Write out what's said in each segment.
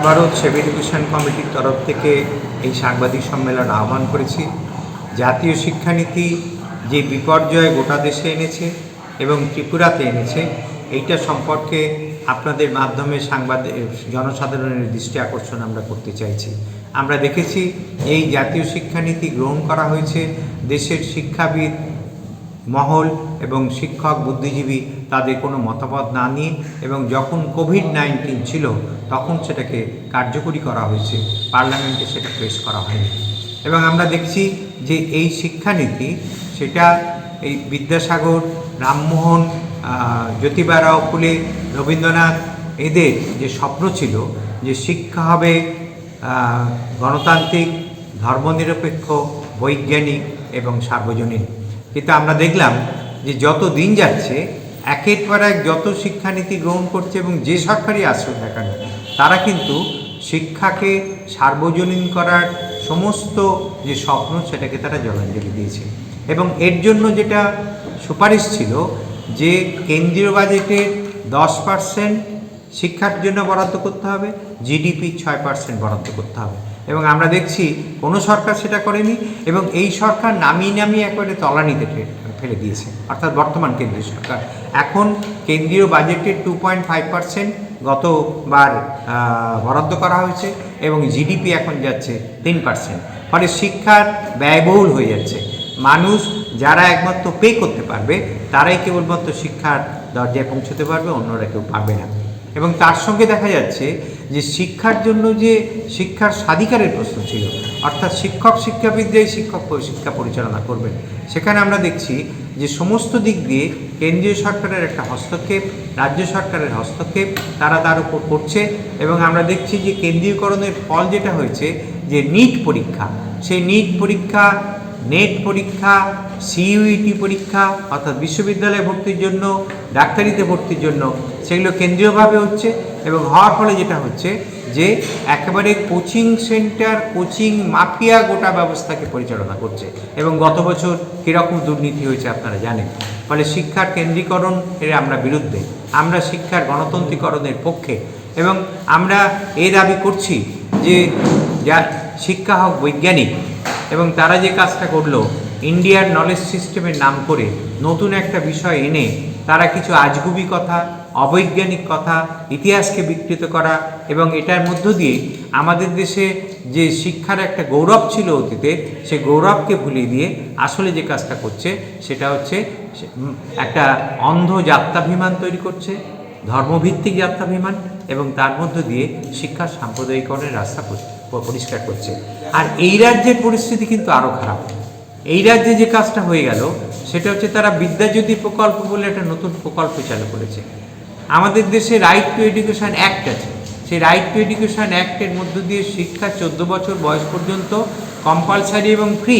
Bharat save education কমিটির তরফ থেকে এই সাংবাদিক সম্মেলন আহ্বান করেছি। জাতীয় শিক্ষানীতি যে বিপর্যয় গোটা দেশে এনেছে এবং ত্রিপুরাতে এনেছে, এইটা সম্পর্কে আপনাদের মাধ্যমে সাংবাদিক জনসাধারণের দৃষ্টি আকর্ষণ আমরা করতে চাইছি। আমরা দেখেছি এই জাতীয় শিক্ষানীতি গ্রহণ করা হয়েছে দেশের শিক্ষাবিদ, মহল এবং শিক্ষক, বুদ্ধিজীবী তাদের কোনো মতামত না নিয়ে এবং যখন কোভিড নাইন্টিন ছিল, তখন সেটাকে কার্যকরী করা হয়েছে। পার্লামেন্টে সেটা পেশ করা হয়নি। এবং আমরা দেখছি যে এই শিক্ষানীতি, সেটা এই বিদ্যাসাগর, রামমোহন জ্যোতিবা রাও ফুলে, রবীন্দ্রনাথ, এদের যে স্বপ্ন ছিল যে শিক্ষা হবে গণতান্ত্রিক, ধর্মনিরপেক্ষ, বৈজ্ঞানিক এবং সার্বজনীন। কিন্তু আমরা দেখলাম যে যত দিন যাচ্ছে একের পর এক যত শিক্ষানীতি গ্রহণ করছে এবং যে সরকারই আসুক না তারা কিন্তু শিক্ষাকে সার্বজনীন করার সমস্ত যে স্বপ্ন সেটাকে তারা জলাঞ্জলি দিয়েছে। এবং এর জন্য যেটা সুপারিশ ছিল যে কেন্দ্রীয় বাজেটের দশ পার্সেন্ট শিক্ষার জন্য বরাদ্দ করতে হবে, জিডিপি ছয় পার্সেন্ট বরাদ্দ করতে হবে। এবং আমরা দেখছি কোনো সরকার সেটা করেনি এবং এই সরকার নামিয়ে নামিয়ে একেবারে তলানিতে ফে- ফেলে দিয়েছে। অর্থাৎ বর্তমান কেন্দ্রীয় সরকার। এখন কেন্দ্রীয় বাজেটের টু পয়েন্ট ফাইভ পার্সেন্ট গতবার বরাদ্দ করা হয়েছে এবং জিডিপি এখন যাচ্ছে তিন পার্সেন্ট ফলে শিক্ষার ব্যয়বহুল হয়ে যাচ্ছে। মানুষ যারা একমাত্র পে করতে পারবে, তারাই কেবলমাত্র শিক্ষার দরজায় পৌঁছতে পারবে, অন্যরা কেউ পারবে না। এবং তার সঙ্গে দেখা যাচ্ছে যে শিক্ষার জন্য যে শিক্ষার স্বাধিকারের প্রশ্ন ছিল, অর্থাৎ শিক্ষক শিক্ষাবিদরাই শিক্ষক শিক্ষা পরিচালনা করবেন। সেখানে আমরা দেখছি যে সমস্ত দিক দিয়ে কেন্দ্রীয় সরকারের একটা হস্তক্ষেপ, রাজ্য সরকারের হস্তক্ষেপ তারা তার উপর করছে এবং আমরা দেখছি যে কেন্দ্রীয়করণের ফল যেটা হয়েছে যে নিট পরীক্ষা, সেই নিট পরীক্ষা নেট পরীক্ষা সিইউইটি পরীক্ষা, অর্থাৎ বিশ্ববিদ্যালয়ে ভর্তির জন্য, ডাক্তারিতে ভর্তির জন্য, সেগুলো কেন্দ্রীয়ভাবে হচ্ছে এবং হওয়ার ফলে যেটা হচ্ছে যে একেবারে কোচিং সেন্টার, কোচিং মাফিয়া গোটা ব্যবস্থাকে পরিচালনা করছে এবং গত বছর কীরকম দুর্নীতি হয়েছে আপনারা জানেন। ফলে শিক্ষার কেন্দ্রীকরণ এর আমরা বিরুদ্ধে, আমরা শিক্ষার গণতন্ত্রীকরণের পক্ষে এবং আমরা এ দাবি করছি যে যা শিক্ষা হোক বৈজ্ঞানিক এবং তারা যে কাজটা করল ইন্ডিয়ার নলেজ সিস্টেমের নাম করে নতুন একটা বিষয় এনে তারা কিছু আজগুবি কথা, অবৈজ্ঞানিক কথা, ইতিহাসকে বিকৃত করা এবং এটার মধ্য দিয়ে আমাদের দেশে যে শিক্ষার একটা গৌরব ছিল অতীতে, সে গৌরবকে ভুলিয়ে দিয়ে আসলে যে কাজটা করছে, সেটা হচ্ছে একটা অন্ধ যাত্রাভিমান তৈরি করছে, ধর্মভিত্তিক যাত্রাভিমান এবং তার মধ্য দিয়ে শিক্ষার সাম্প্রদায়িকরণের রাস্তা প- পরিষ্কার করছে। আর এই রাজ্যের পরিস্থিতি কিন্তু আরও খারাপ। এই রাজ্যে যে কাজটা হয়ে গেল, সেটা হচ্ছে তারা বিদ্যাজ্যোতি প্রকল্প বলে একটা নতুন প্রকল্প চালু করেছে। আমাদের দেশে রাইট টু এডুকেশন অ্যাক্ট আছে। সেই রাইট টু এডুকেশন অ্যাক্টের মধ্য দিয়ে শিক্ষা চোদ্দ বছর বয়স পর্যন্ত কম্পালসারি এবং ফ্রি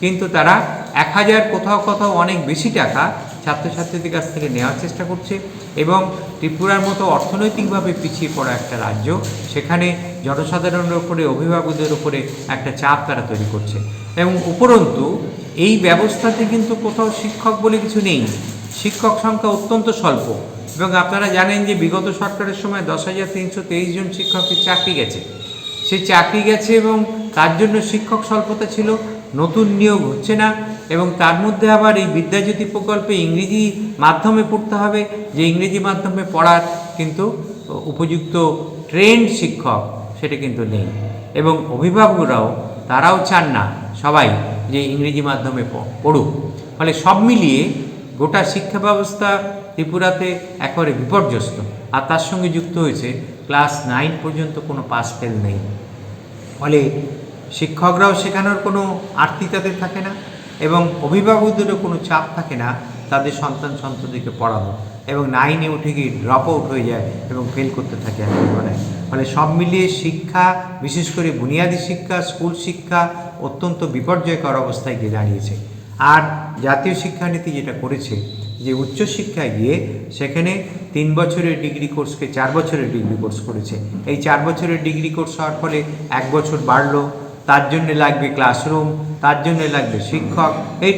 কিন্তু তারা এক হাজার কোথাও কোথাও অনেক বেশি টাকা ছাত্রছাত্রীদের কাছ থেকে নেওয়ার চেষ্টা করছে এবং ত্রিপুরার মতো অর্থনৈতিকভাবে পিছিয়ে পড়া একটা রাজ্য, সেখানে জনসাধারণের উপরে, অভিভাবকদের উপরে একটা চাপ তারা তৈরি করছে। এবং উপরন্তু, এই ব্যবস্থাতে কিন্তু কোথাও শিক্ষক বলে কিছু নেই। শিক্ষক সংখ্যা অত্যন্ত স্বল্প। এবং আপনারা জানেন যে বিগত সরকারের সময় দশ হাজার তিনশো তেইশ জন শিক্ষকের চাকরি গেছে। সেই চাকরি গেছে এবং তার জন্য শিক্ষক স্বল্পতা ছিল। নতুন নিয়োগ হচ্ছে না। এবং তার মধ্যে আবার এই বিদ্যাজ্যোতি প্রকল্পে ইংরেজি মাধ্যমে পড়তে হবে। যে ইংরেজি মাধ্যমে পড়ার কিন্তু উপযুক্ত ট্রেন্ড শিক্ষক সেটা কিন্তু নেই। এবং অভিভাবকরাও, তারাও চান না সবাই যে ইংরেজি মাধ্যমে পড়ুক। ফলে সব মিলিয়ে গোটা শিক্ষা ব্যবস্থা ত্রিপুরাতে একেবারে বিপর্যস্ত। আর তার সঙ্গে যুক্ত হয়েছে, ক্লাস নাইন পর্যন্ত কোনো পাস ফেল নেই। ফলে শিক্ষকরাও শেখানোর কোনো তাদের থাকে না। এবং অভিভাবকদেরও কোনো চাপ থাকে না, তাদের সন্তান সন্ততিকে পড়ানো এবং নাইনে উঠে গিয়ে ড্রপ আউট হয়ে যায় এবং ফেল করতে থাকে একেবারে ফলে সব মিলিয়ে শিক্ষা, বিশেষ করে বুনিয়াদী শিক্ষা, স্কুল শিক্ষা অত্যন্ত বিপর্যয়কর অবস্থায় গিয়ে দাঁড়িয়েছে। আর জাতীয় শিক্ষানীতি যেটা করেছে, যে উচ্চশিক্ষায় গিয়ে সেখানে তিন বছরের ডিগ্রি কোর্সকে চার বছরের ডিগ্রি কোর্স করেছে। এই চার বছরের ডিগ্রি কোর্স হওয়ার ফলে এক বছর বাড়লো তার জন্য লাগবে ক্লাসরুম তার জন্য লাগবে শিক্ষক এই